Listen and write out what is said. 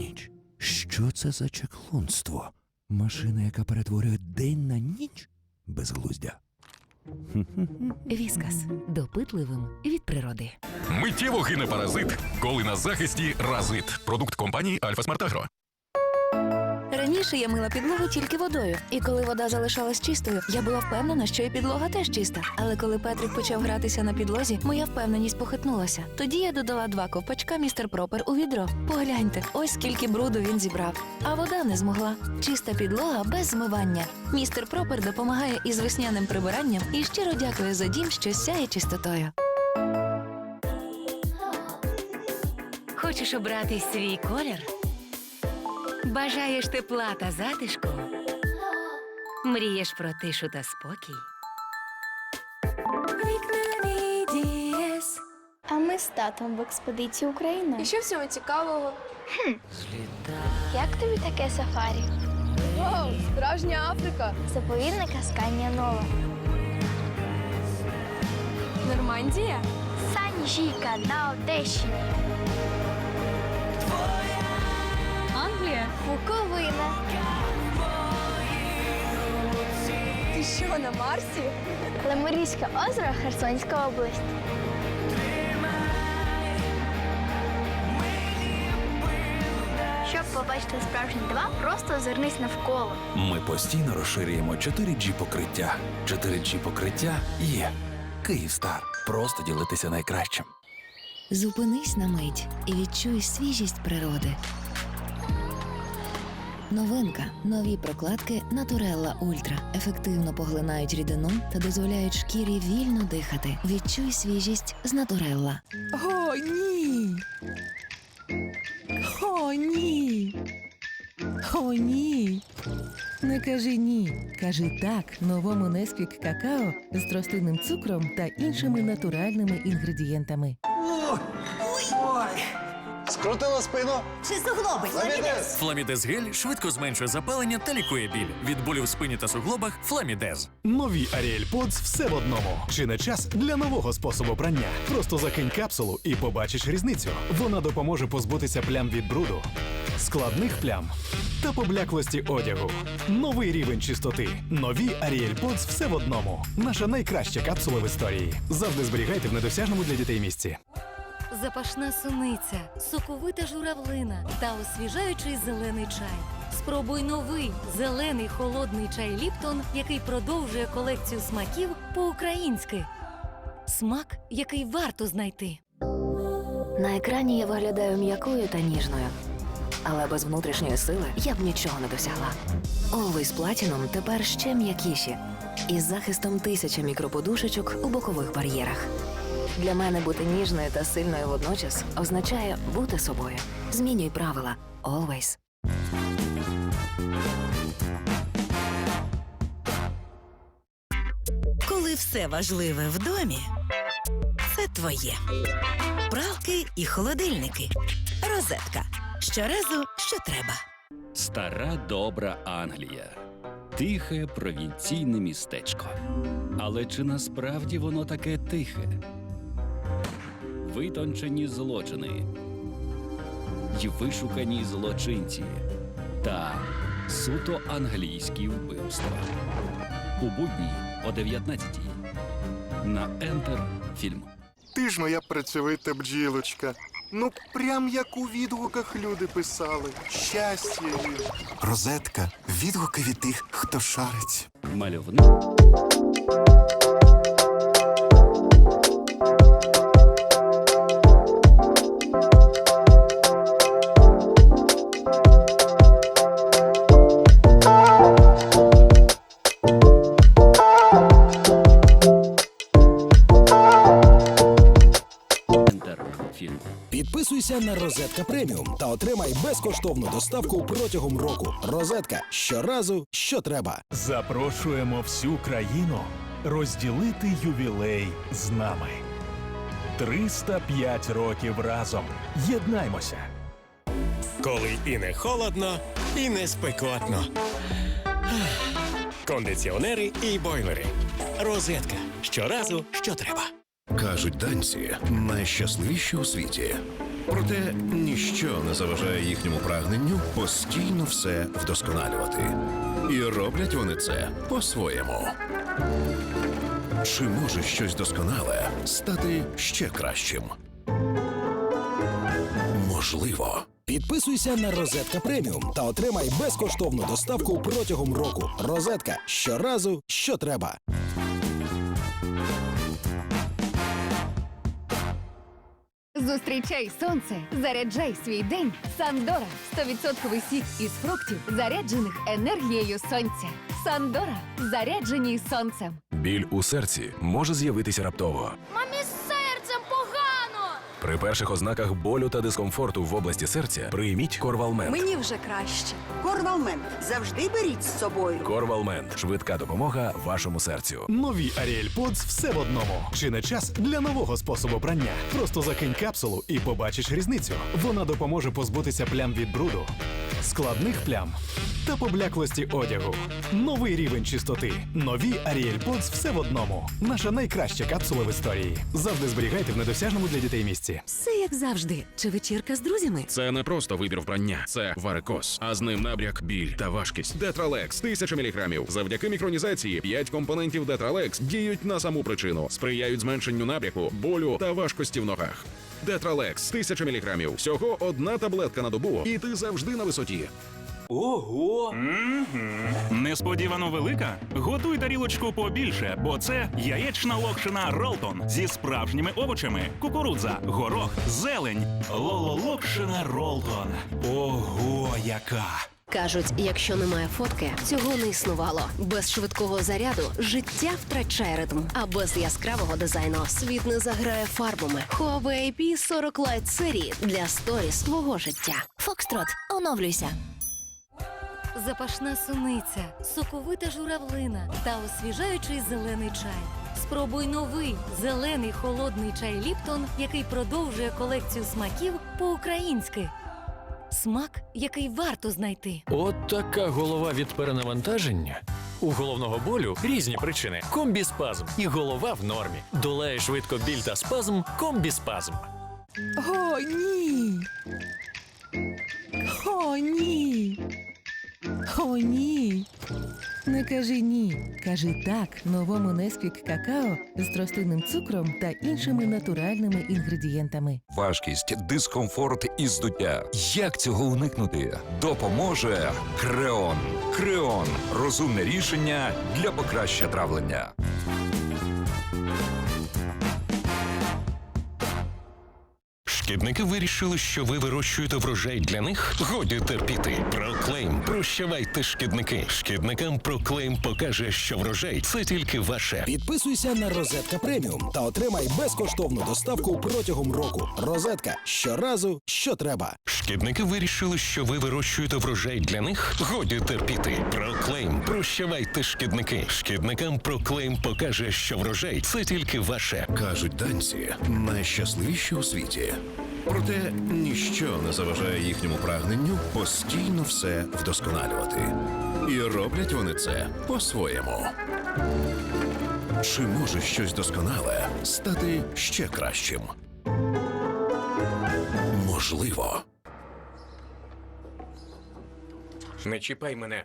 ніч. Що це за чаклунство? Машина, яка перетворює день на ніч? Безглуздя. Віскас допитливим від природи. Миттєво гине паразит, коли на захисті разит. Продукт компанії Альфа Смарт Агро. Раніше я мила підлогу тільки водою, і коли вода залишалась чистою, я була впевнена, що і підлога теж чиста. Але коли Петрик почав гратися на підлозі, моя впевненість похитнулася. Тоді я додала два ковпачка містер Пропер у відро. Погляньте, ось скільки бруду він зібрав. А вода не змогла. Чиста підлога без змивання. Містер Пропер допомагає із весняним прибиранням і щиро дякує за дім, що сяє чистотою. Хочеш обрати свій колір? Бажаєш тепла та затишку? Мрієш про тишу та спокій? А ми з татом в експедиції Україна. І що в цьому цікавого? Як тобі таке сафарі? Вау, справжня Африка. Заповідник Асканія Нова. Нормандія? Санджіка на Одещині. Буковина. Ти що, на Марсі? Лемурійське озеро Херсонська область. Щоб побачити справжні дива, просто озирнись навколо. Ми постійно розширюємо 4G покриття. 4G покриття є. Київстар. Просто ділитися найкращим. Зупинись на мить і відчуй свіжість природи. Новинка. Нові прокладки Натурелла Ультра ефективно поглинають рідину та дозволяють шкірі вільно дихати. Відчуй свіжість з Натурелла. О, ні. О, ні. О, ні. Не кажи ні. Кажи так новому Несквік какао з тростинним цукром та іншими натуральними інгредієнтами. Скрутила спину. Чи суглоби? Ламідес. Фламідез гель швидко зменшує запалення та лікує біль. Від болю в спині та суглобах Фламідез. Нові Аріель Подс все в одному. Чи не час для нового способу прання? Просто закинь капсулу і побачиш різницю. Вона допоможе позбутися плям від бруду, складних плям та побляклості одягу. Новий рівень чистоти. Нові Аріель Подс все в одному. Наша найкраща капсула в історії. Завжди зберігайте в недосяжному для дітей місці. Запашна суниця, соковита журавлина та освіжаючий зелений чай. Спробуй новий зелений холодний чай Ліптон, який продовжує колекцію смаків по-українськи. Смак, який варто знайти. На екрані я виглядаю м'якою та ніжною. Але без внутрішньої сили я б нічого не досягла. Always Platinum тепер ще м'якіші. Із захистом тисяча мікроподушечок у бокових бар'єрах. Для мене бути ніжною та сильною водночас означає бути собою. Змінюй правила. Always. Коли все важливе в домі, це твоє. Пралки і холодильники. Розетка. Щоразу, що треба. Стара добра Англія. Тихе провінційне містечко. Але чи насправді воно таке тихе? Витончені злочини й вишукані злочинці та суто англійські вбивства. У будні о 19 на Ентер фільм. Ти ж моя працьовита бджілочка. Ну, прям як у відгуках люди писали. Щастя їм. Розетка. Відгуки від тих, хто шарить. Мальовний фільм. Підписуйся на Розетка Преміум та отримай безкоштовну доставку протягом року. Розетка щоразу, що треба. Запрошуємо всю країну розділити ювілей з нами. 305 років разом. Єднаймося. Коли і не холодно, і не спекотно. Кондиціонери і бойлери. Розетка. Щоразу, що треба. Кажуть, данці найщасливіші у світі. Проте ніщо не заважає їхньому прагненню постійно все вдосконалювати. І роблять вони це по-своєму. Чи може щось досконале стати ще кращим? Можливо. Підписуйся на Розетка Преміум та отримай безкоштовну доставку протягом року. Розетка щоразу, що треба. Зустрічай сонце, заряджай свій день. Сандора 100% сік із фруктів, заряджених енергією сонця. Сандора заряджені сонцем. Біль у серці може з'явитися раптово. Погано. При перших ознаках болю та дискомфорту в області серця прийміть Корвалмент. Мені вже краще. Корвалмент завжди беріть з собою. Корвалмент швидка допомога вашому серцю. Нові Аріель Подс все в одному. Чи не час для нового способу прання? Просто закинь капсулу і побачиш різницю. Вона допоможе позбутися плям від бруду, складних плям та побляклості одягу. Новий рівень чистоти. Нові Аріель Подс все в одному. Наша найкраща капсула в історії. Завжди зберігайте в недосяжному для дітей місці. Все як завжди. Чи вечірка з друзями? Це не просто вибір вбрання, це варикоз, а з ним набряк, біль та важкість. Детралекс 1000 мг. Завдяки мікронізації 5 компонентів Детралекс діють на саму причину, сприяють зменшенню набряку, болю та важкості в ногах. Детралекс 1000 мг. Всього одна таблетка на добу, і ти завжди на висоті. Ого! Несподівано велика? Готуй тарілочку побільше, бо це яєчна локшина Ролтон зі справжніми овочами: кукурудза, горох, зелень. Лололокшина Ролтон. Ого, яка! Кажуть, якщо немає фотки, цього не існувало. Без швидкого заряду життя втрачає ритм. А без яскравого дизайну світ не заграє фарбами. Huawei P40 Lite серії для сторіс твого життя. Фокстрот, оновлюйся. Запашна суниця, соковита журавлина та освіжаючий зелений чай. Спробуй новий зелений холодний чай Ліптон, який продовжує колекцію смаків по-українськи. Смак, який варто знайти. От така голова від перенавантаження. У головного болю різні причини: комбіспазм і голова в нормі. Долає швидко біль та спазм. Комбіспазм. О, ні. О, ні. О, ні. Кажи ні. Кажи так новому Несквік какао з тростинним цукром та іншими натуральними інгредієнтами. Важкість, дискомфорт і здуття. Як цього уникнути? Допоможе Креон. Креон розумне рішення для покращення травлення. Шкідники вирішили, що ви вирощуєте врожай для них? Годі терпіти. Проклейм. Прощавайте шкідники. Шкідникам Проклейм покаже, що врожай це тільки ваше. Підписуйся на Розетка Преміум та отримай безкоштовну доставку протягом року. Розетка щоразу, що треба. Шкідники вирішили, що ви вирощуєте врожай для них? Годі терпіти. Проклейм. Прощавайте шкідники. Шкідникам Проклейм покаже, що врожай це тільки ваше. Кажуть данці найщасливіші у світі. Проте ніщо не заважає їхньому прагненню постійно все вдосконалювати. І роблять вони це по-своєму. Чи може щось досконале стати ще кращим? Можливо. Не чіпай мене.